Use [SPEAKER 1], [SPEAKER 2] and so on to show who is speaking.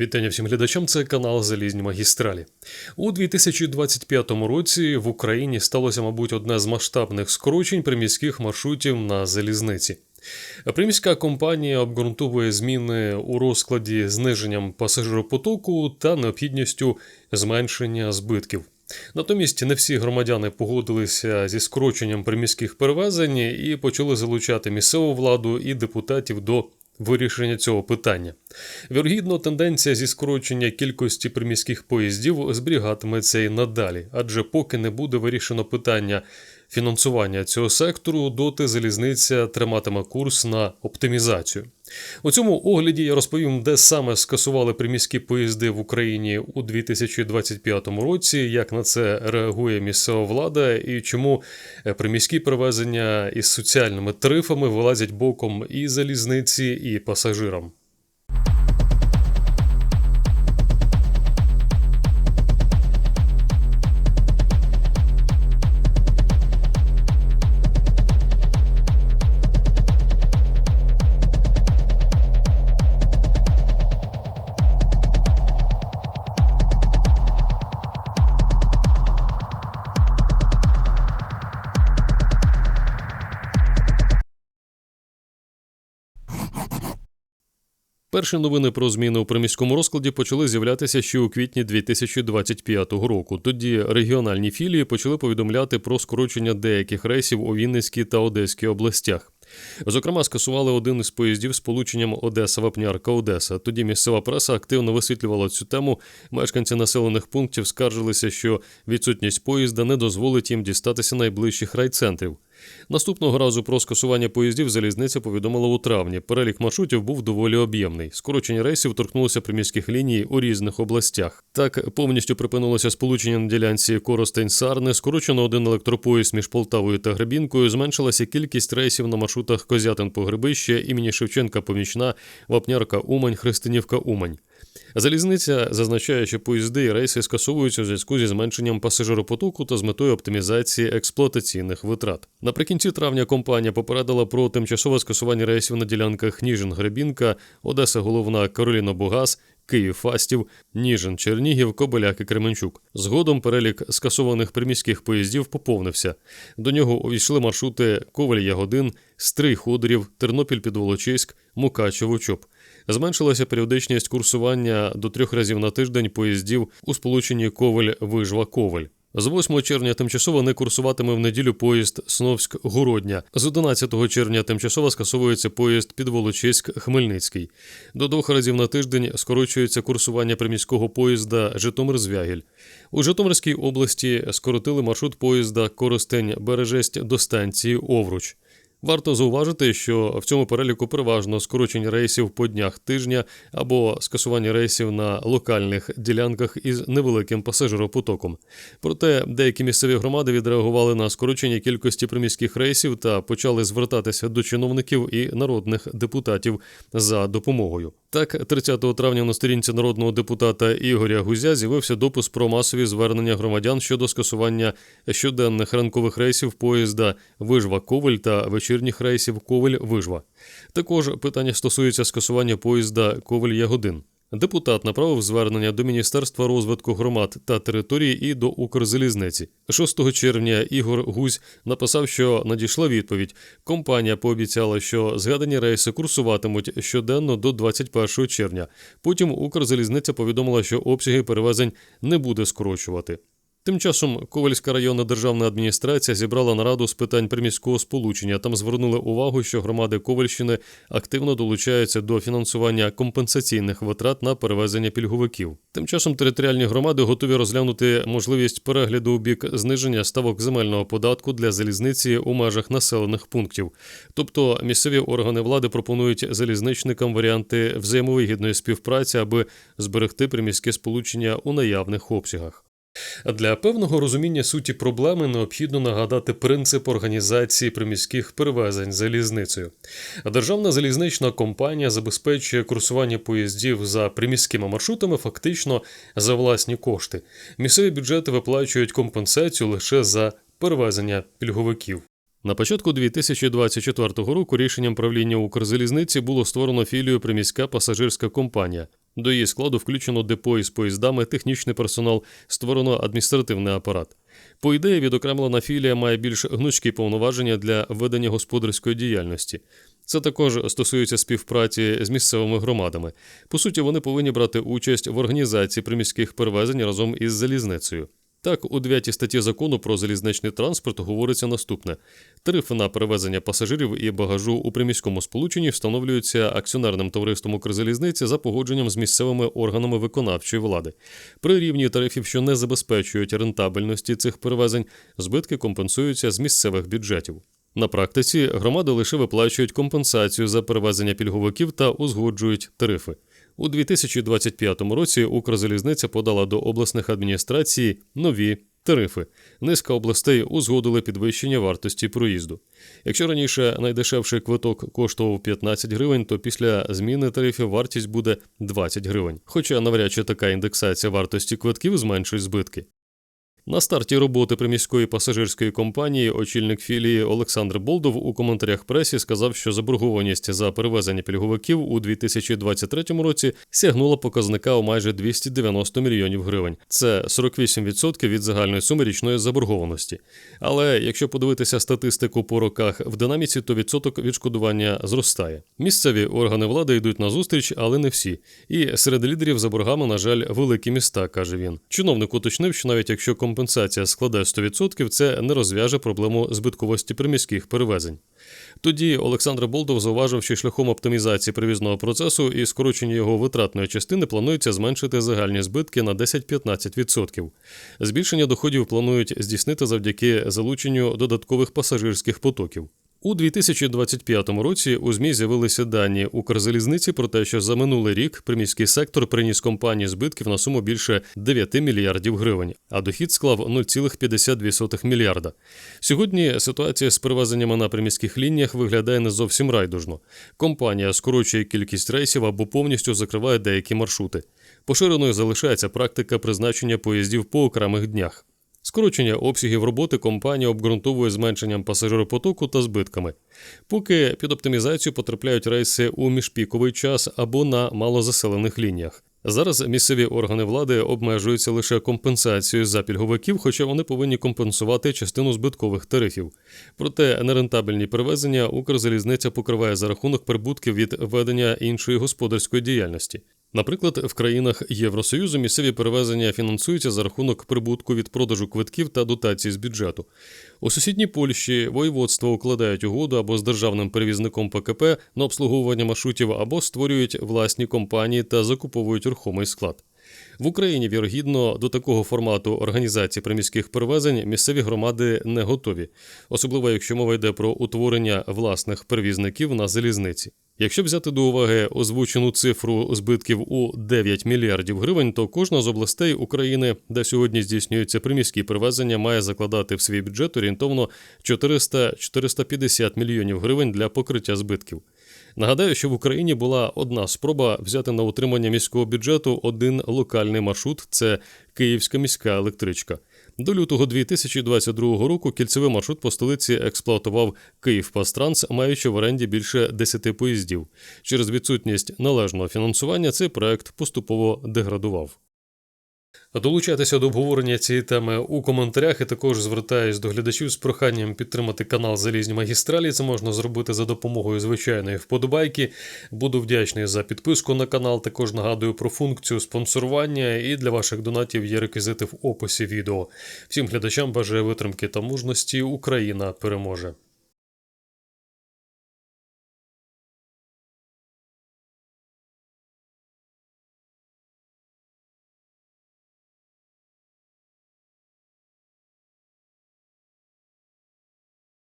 [SPEAKER 1] Вітання всім глядачам. Це канал Залізні Магістралі. У 2025 році в Україні сталося, мабуть, одне з масштабних скорочень приміських маршрутів на залізниці. Приміська компанія обґрунтовує зміни у розкладі зниженням пасажиропотоку та необхідністю зменшення збитків. Натомість не всі громадяни погодилися зі скороченням приміських перевезень і почали залучати місцеву владу і депутатів до вирішення цього питання. Вірогідно, тенденція зі скорочення кількості приміських поїздів зберігатиметься і надалі, адже поки не буде вирішено питання фінансування цього сектору, доти залізниця триматиме курс на оптимізацію. У цьому огляді я розповім, де саме скасували приміські поїзди в Україні у 2025 році, як на це реагує місцева влада і чому приміські перевезення із соціальними тарифами вилазять боком і залізниці, і пасажирам. Перші новини про зміни у приміському розкладі почали з'являтися ще у квітні 2025 року. Тоді регіональні філії почали повідомляти про скорочення деяких рейсів у Вінницькій та Одеській областях. Зокрема, скасували один із поїздів з полученням Одеса Вапнярка Одеса. Тоді місцева преса активно висвітлювала цю тему. Мешканці населених пунктів скаржилися, що відсутність поїзда не дозволить їм дістатися найближчих райцентрів. Наступного разу про скасування поїздів залізниця повідомила у травні. Перелік маршрутів був доволі об'ємний. Скорочення рейсів торкнулося приміських ліній у різних областях. Так повністю припинилося сполучення на ділянці Коростень-Сарни, скорочено один електропоїзд між Полтавою та Гребінкою. Зменшилася кількість рейсів на маршрутах Козятин-Погребище, імені Шевченка Помічна, Вапнярка Умань, Христинівка Умань. Залізниця зазначає, що поїзди і рейси скасовуються у зв'язку зі зменшенням пасажиропотоку та з метою оптимізації експлуатаційних витрат. Наприкінці травня компанія попередила про тимчасове скасування рейсів на ділянках Ніжин-Гребінка, Одеса Головна, Кароліна Бугас. Київ Фастів, Ніжин, Чернігів, Кобиляк і Кременчук. Згодом перелік скасованих приміських поїздів поповнився. До нього увійшли маршрути Коваль Ягодин, Стрий Ходорів, Тернопіль Підволочиськ, Мукачево Чоп. Зменшилася періодичність курсування до трьох разів на тиждень поїздів у сполученні Коваль Вижва Коваль. З 8 червня тимчасово не курсуватиме в неділю поїзд Сновськ-Городня. З 11 червня тимчасово скасовується поїзд Підволочиськ Хмельницький. До двох разів на тиждень скорочується курсування приміського поїзда Житомир-Звягіль. У Житомирській області скоротили маршрут поїзда Коростень Бережесть до станції Овруч. Варто зауважити, що в цьому переліку переважно скорочення рейсів по днях тижня або скасування рейсів на локальних ділянках із невеликим пасажиропотоком. Проте деякі місцеві громади відреагували на скорочення кількості приміських рейсів та почали звертатися до чиновників і народних депутатів за допомогою. Так, 30 травня на сторінці народного депутата Ігоря Гузя з'явився допис про масові звернення громадян щодо скасування щоденних ранкових рейсів поїзда Вижва Коваль та вечірніх рейсів Коваль Вижва. Також питання стосується скасування поїзда Коваль Ягодин. Депутат направив звернення до Міністерства розвитку громад та територій і до Укрзалізниці. 6 червня Ігор Гузь написав, що надійшла відповідь. Компанія пообіцяла, що згадані рейси курсуватимуть щоденно до 21 червня. Потім Укрзалізниця повідомила, що обсяги перевезень не буде скорочувати. Тим часом Ковальська районна державна адміністрація зібрала нараду з питань приміського сполучення. Там звернули увагу, що громади Ковальщини активно долучаються до фінансування компенсаційних витрат на перевезення пільговиків. Тим часом територіальні громади готові розглянути можливість перегляду у бік зниження ставок земельного податку для залізниці у межах населених пунктів. Тобто місцеві органи влади пропонують залізничникам варіанти взаємовигідної співпраці, аби зберегти приміське сполучення у наявних обсягах. Для певного розуміння суті проблеми необхідно нагадати принцип організації приміських перевезень залізницею. Державна залізнична компанія забезпечує курсування поїздів за приміськими маршрутами фактично за власні кошти. Місцеві бюджети виплачують компенсацію лише за перевезення пільговиків. На початку 2024 року рішенням правління Укрзалізниці було створено філію приміська пасажирська компанія. До її складу включено депо із поїздами, технічний персонал, створено адміністративний апарат. По ідеї, відокремлена філія має більш гнучкі повноваження для ведення господарської діяльності. Це також стосується співпраці з місцевими громадами. По суті, вони повинні брати участь в організації приміських перевезень разом із залізницею. Так, у 9 статті закону про залізничний транспорт говориться наступне: тарифи на перевезення пасажирів і багажу у приміському сполученні встановлюються акціонерним товариством Укрзалізниці за погодженням з місцевими органами виконавчої влади. При рівні тарифів, що не забезпечують рентабельності цих перевезень, збитки компенсуються з місцевих бюджетів. На практиці громади лише виплачують компенсацію за перевезення пільговиків та узгоджують тарифи. У 2025 році Укрзалізниця подала до обласних адміністрацій нові тарифи. Низка областей узгодили підвищення вартості проїзду. Якщо раніше найдешевший квиток коштував 15 гривень, то після зміни тарифів вартість буде 20 гривень. Хоча навряд чи така індексація вартості квитків зменшить збитки. На старті роботи приміської пасажирської компанії очільник філії Олександр Болдов у коментарях пресі сказав, що заборгованість за перевезення пільговиків у 2023 році сягнула показника у майже 290 мільйонів гривень. Це 48% від загальної суми річної заборгованості. Але якщо подивитися статистику по роках в динаміці, то відсоток відшкодування зростає. Місцеві органи влади йдуть на зустріч, але не всі. І серед лідерів за боргами, на жаль, великі міста, каже він. Чиновник уточнив, що навіть якщо компенсація складе 100%, це не розв'яже проблему збитковості приміських перевезень. Тоді Олександр Болдов зауважив, що шляхом оптимізації привізного процесу і скорочення його витратної частини планується зменшити загальні збитки на 10-15%. Збільшення доходів планують здійснити завдяки залученню додаткових пасажирських потоків. У 2025 році у ЗМІ з'явилися дані Укрзалізниці про те, що за минулий рік приміський сектор приніс компанії збитків на суму більше 9 мільярдів гривень, а дохід склав 0,52 мільярда. Сьогодні ситуація з перевезеннями на приміських лініях виглядає не зовсім райдужно. Компанія скорочує кількість рейсів або повністю закриває деякі маршрути. Поширеною залишається практика призначення поїздів по окремих днях. Скорочення обсягів роботи компанія обґрунтовує зменшенням пасажиропотоку та збитками. Поки під оптимізацію потрапляють рейси у міжпіковий час або на малозаселених лініях. Зараз місцеві органи влади обмежуються лише компенсацією за пільговиків, хоча вони повинні компенсувати частину збиткових тарифів. Проте нерентабельні перевезення Укрзалізниця покриває за рахунок прибутків від ведення іншої господарської діяльності. Наприклад, в країнах Євросоюзу місцеві перевезення фінансуються за рахунок прибутку від продажу квитків та дотацій з бюджету. У сусідній Польщі воєводства укладають угоду або з державним перевізником ПКП на обслуговування маршрутів, або створюють власні компанії та закуповують рухомий склад. В Україні, вірогідно, до такого формату організації приміських перевезень місцеві громади не готові, особливо якщо мова йде про утворення власних перевізників на залізниці. Якщо взяти до уваги озвучену цифру збитків у 9 мільярдів гривень, то кожна з областей України, де сьогодні здійснюються приміські перевезення, має закладати в свій бюджет орієнтовно 400-450 мільйонів гривень для покриття збитків. Нагадаю, що в Україні була одна спроба взяти на утримання міського бюджету один локальний маршрут це Київська міська електричка. До лютого 2022 року кільцевий маршрут по столиці експлуатував Київ Пастранс, маючи в оренді більше 10 поїздів. Через відсутність належного фінансування цей проект поступово деградував. Долучайтеся до обговорення цієї теми у коментарях і також звертаюсь до глядачів з проханням підтримати канал Залізні магістралі. Це можна зробити за допомогою звичайної вподобайки. Буду вдячний за підписку на канал. Також нагадую про функцію спонсорування і для ваших донатів є реквізити в описі відео. Всім глядачам бажаю витримки та мужності. Україна переможе.